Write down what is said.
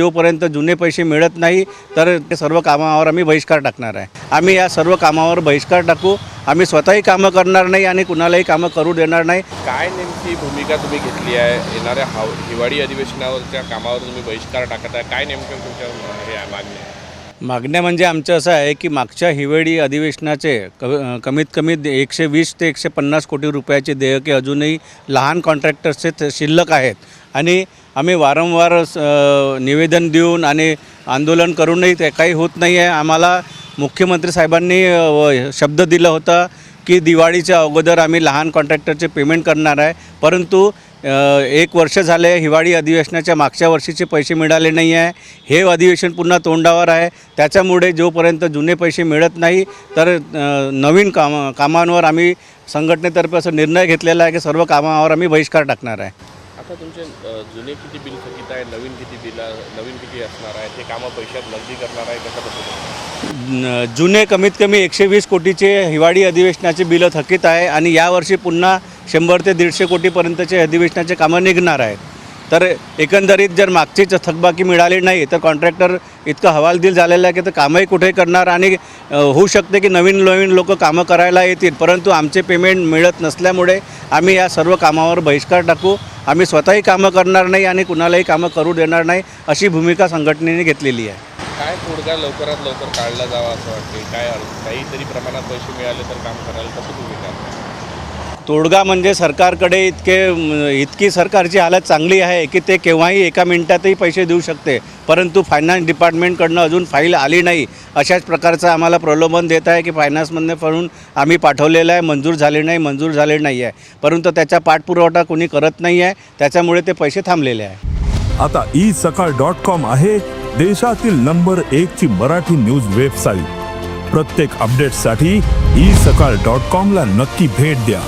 जोपर्यंत जुने पैसे मिळत नाही तर ते सर्व कामावर आम्ही बहिष्कार टाकणार आहे. आम्ही या सर्व कामावर बहिष्कार टाकू. आम्ही स्वतःही कामं करणार नाही आणि कुणालाही कामं करू देणार नाही. काय नेमकी भूमिका तुम्ही घेतली आहे? येणाऱ्या हाव हिवाळी अधिवेशनावरच्या कामावर तुम्ही बहिष्कार टाकत आहे. काय नेमकं तुमच्या हे आहे मागणी आहे? मागण्या म्हणजे आमचं असं आहे की मागच्या हिवेळी अधिवेशनाचे क कमीत कमी एकशे वीस ते एकशे पन्नास कोटी रुपयाचे देयके अजूनही लहान कॉन्ट्रॅक्टर्सचे ते शिल्लक आहेत. आणि आम्ही वारंवार स- निवेदन देऊन आणि आंदोलन करूनही ते काही होत नाही आहे आम्हाला मुख्यमंत्री साहेबांनी शब्द दिला होता की दिवाळीच्या अगोदर आम्ही लहान कॉन्ट्रॅक्टरचे पेमेंट करणार आहे. परंतु एक वर्ष झाले हिवाळी अधिवेशनाच्या मागच्या वर्षीचे पैसे मिळाले नाही आहे हे अधिवेशन पुन्हा तोंडावर आहे. त्याच्यामुळे जोपर्यंत जुने पैसे मिळत नाही तर नवीन काम कामांवर आम्ही संघटनेतर्फे असं निर्णय घेतलेला आहे की सर्व कामावर आम्ही बहिष्कार टाकणार आहे. आता तुमचे जुने किती बिल थकीत आहे नवीन किती बिल नवीन किती असणार आहे ते कामं पैशात नगदी करणार आहे कशा पद्धतीने? जुने कमीत कमी एकशे वीस कोटीचे हिवाळी अधिवेशनाचे बिलं थकीत आहे आणि यावर्षी पुन्हा शंभर ते दीडशे कोटीपर्यंतचे अधिवेशनाचे कामं निघणार आहेत. तर एकंदरीत जर मागचीच थकबाकी मिळाली नाही तर कॉन्ट्रॅक्टर इतकं हवालदिल झालेलं आहे की तर कामही कुठे करणार आणि होऊ शकते की नवीन नवीन लोक कामं करायला येतील परंतु आमचे पेमेंट मिळत नसल्यामुळे आम्ही या सर्व कामावर बहिष्कार टाकू. आम्ही स्वतःही कामं करणार नाही आणि कुणालाही कामं करू देणार नाही अशी भूमिका संघटनेने घेतलेली आहे. काय तोडगा लवकरात लवकर काढला जावा असं वाटते काय काहीतरी प्रमाणात पैसे मिळाले तर काम करायला कसं भूमिका तोडगा म्हणजे सरकारकडे इतके इतकी सरकारची हालत चांगली आहे की ते केव्हाही एका मिनिटातही पैसे देऊ शकते. परंतु फायनान्स डिपार्टमेंटकडनं अजून फाईल आली नाही. अशाच प्रकारचं आम्हाला प्रलोभन देत आहे की फायनान्समधनं म्हणून आम्ही पाठवलेलं आहे. मंजूर झाले नाही मंजूर झाले नाही आहे. परंतु त्याचा पाठपुरवठा कोणी करत नाही आहे. त्याच्यामुळे ते पैसे थांबलेले आहे. आता ई सकाळ डॉट कॉम आहे. देशातील नंबर एक ची मराठी न्यूज वेबसाईट प्रत्येक अपडेटसाठी ई सकाळ डॉट कॉमला नक्की भेट द्या.